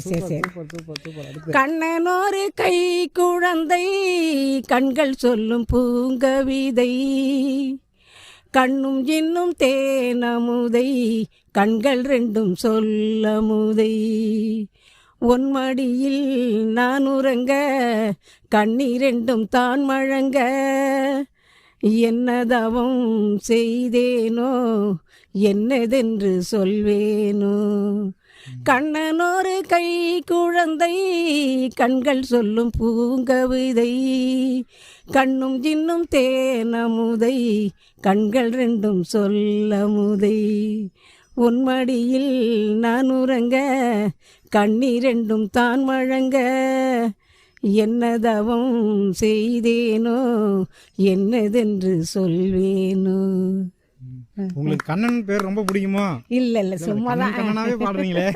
சரி கை குழந்தை கண்கள் சொல்லும் பூங்கவிதை. கண்ணும் இன்னும் தேனமுதை கண்கள் ரெண்டும் சொல்லமுதை. ஒன்மடியில் நான் உறங்க கண்ணீரெண்டும் தான் மழங்க. என்னதவம் செய்தேனோ என்னதென்று சொல்வேனோ. கண்ணனோரு கை குழந்தை கண்கள் சொல்லும் பூங்கவிதை. கண்ணும் ஜின்னும் தேனமுதை கண்கள் ரெண்டும் சொல்லமுதை. உன்மடியில் நான் உறங்க கண்ணீரெண்டும் தான் வழங்க. என்னதவம் செய்தேனோ என்னதென்று சொல்வேனோ. உங்களுக்கு கண்ணன் பேர் ரொம்ப பிடிக்குமோ? இல்லை இல்லை சும்மா தான் கண்ணனாவே பாடுறீங்களே.